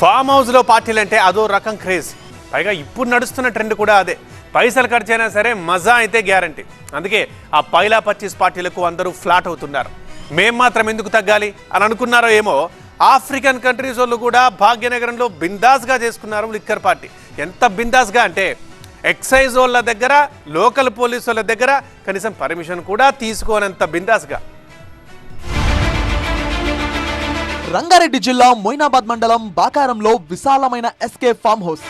Form హౌస్లో పార్టీలు అంటే అదో రకం క్రేజ్. పైగా ఇప్పుడు నడుస్తున్న ట్రెండ్ కూడా అదే. పైసలు ఖర్చైనా సరే మజా అయితే గ్యారంటీ. అందుకే ఆ పైలా పర్చేస్ పార్టీలకు అందరూ ఫ్లాట్ అవుతున్నారు. మేం మాత్రం ఎందుకు తగ్గాలి అని అనుకున్నారో ఏమో ఆఫ్రికన్ కంట్రీస్ వాళ్ళు కూడా భాగ్యనగరంలో బిందాస్గా చేసుకున్నారు లిక్కర్ పార్టీ. ఎంత బిందాస్గా అంటే ఎక్సైజ్ వాళ్ళ దగ్గర లోకల్ పోలీసు వాళ్ళ దగ్గర కనీసం పర్మిషన్ కూడా తీసుకోనంత బిందాస్గా. రంగారెడ్డి జిల్లా మొయినాబాద్ మండలం బాకారంలో విశాలమైన SK farm house.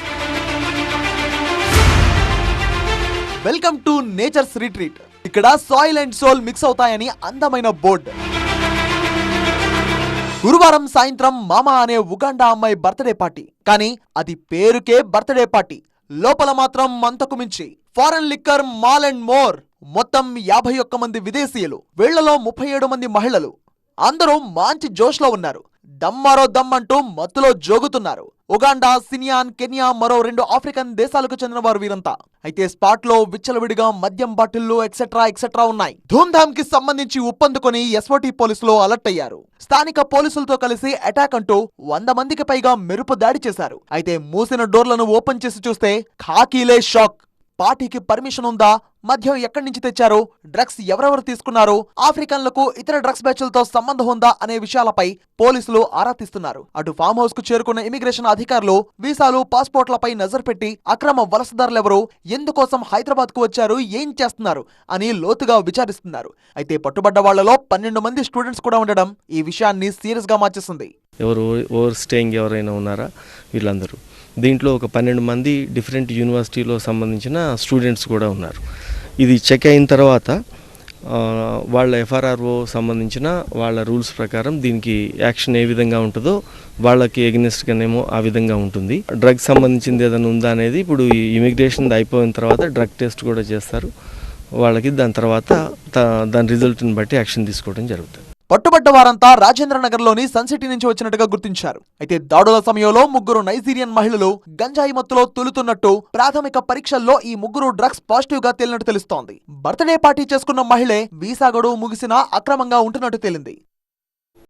Welcome to Nature's Retreat. ఇక్కడ సాయిల్ అండ్ సోల్ మిక్స్ అవుతాయని అందమైన బోర్డ్. గురువారం సాయంత్రం మామ అనే ఉగాండా అమ్మాయి బర్త్డే పార్టీ. కానీ అది పేరుకే బర్త్డే పార్టీ. లోపల మాత్రం అంతకు మించి. Foreign liquor mall and more. మొత్తం యాభై ఒక్క మంది విదేశీయులు. వీళ్ళలో ముప్పై ఏడు మంది మహిళలు. అందరూ మంచి జోష్లో ఉన్నారు. దమ్మారో దమ్ అంటూ మత్తులో జోగుతున్నారు. ఉగాండా సినియాన్ కెనియా మరో రెండు ఆఫ్రికన్ దేశాలకు చెందిన వారు వీరంతా. అయితే స్పాట్లో విచ్చలవిడిగా మద్యం బాటిళ్ళు ఎక్సెట్రా ఎక్సెట్రా ఉన్నాయి. ధూమ్ధామ్కి సంబంధించి ఉప్పందుకొని ఎస్ఓటి పోలీసులు అలర్ట్ అయ్యారు. స్థానిక పోలీసులతో కలిసి అటాక్ అంటూ వంద మందికి పైగా మెరుపు దాడి చేశారు. అయితే మూసిన డోర్లను ఓపెన్ చేసి చూస్తే ఖాకీలే షాక్. పార్టీకి పర్మిషన్ ఉందా? మద్యం ఎక్కడి నుంచి తెచ్చారు? డ్రగ్స్ ఎవరెవరు తీసుకున్నారు? ఆఫ్రికన్లకు ఇతర డ్రగ్స్ బ్యాచ్లతో సంబంధం ఉందా? అనే విషయాలపై పోలీసులు ఆరా తీస్తున్నారు. అటు ఫామ్ హౌస్కు చేరుకున్న ఇమిగ్రేషన్ అధికారులు వీసాలు పాస్పోర్ట్లపై నజర్ పెట్టి అక్రమ వలసదారులెవరు ఎందుకోసం హైదరాబాద్కు వచ్చారు? ఏం చేస్తున్నారు? అని లోతుగా విచారిస్తున్నారు. అయితే పట్టుబడ్డ వాళ్ళలో పన్నెండు మంది స్టూడెంట్స్ కూడా ఉండడం ఈ విషయాన్ని సీరియస్గా మార్చేసింది. ఎవరు ఓవర్ స్టేయింగ్ ఎవరైనా ఉన్నారా? వీళ్ళందరూ. దీంట్లో ఒక పన్నెండు మంది డిఫరెంట్ యూనివర్సిటీలో సంబంధించిన స్టూడెంట్స్ కూడా ఉన్నారు. ఇది చెక్ అయిన తర్వాత వాళ్ళ ఎఫ్ఆర్ఆర్ఓ సంబంధించిన వాళ్ళ రూల్స్ ప్రకారం దీనికి యాక్షన్ ఏ విధంగా ఉంటుందో వాళ్ళకి ఎగ్నెస్ట్గానేమో ఆ విధంగా ఉంటుంది. డ్రగ్ సంబంధించింది ఏదైనా ఉందా అనేది ఇప్పుడు ఈ ఇమిగ్రేషన్ అయిపోయిన తర్వాత డ్రగ్ టెస్ట్ కూడా చేస్తారు. వాళ్ళకి దాని తర్వాత దా- దాని రిజల్ట్ని బట్టి యాక్షన్ తీసుకోవడం జరుగుతుంది. పట్టుబడ్డ వారంతా రాజేంద్ర నగర్ నుంచి వచ్చినట్టుగా గుర్తించారు. అయితే దాడుల సమయంలో ముగ్గురు నైజీరియన్ మహిళలు గంజాయి మత్తులో తొలుతున్నట్టు ప్రాథమిక పరీక్షల్లో ఈ ముగ్గురు డ్రగ్స్ పాజిటివ్గా తేలినట్టు తెలుస్తోంది. బర్త్డే పార్టీ చేసుకున్న మహిళే వీసా గడువు ముగిసినా అక్రమంగా ఉంటున్నట్టు తేలింది.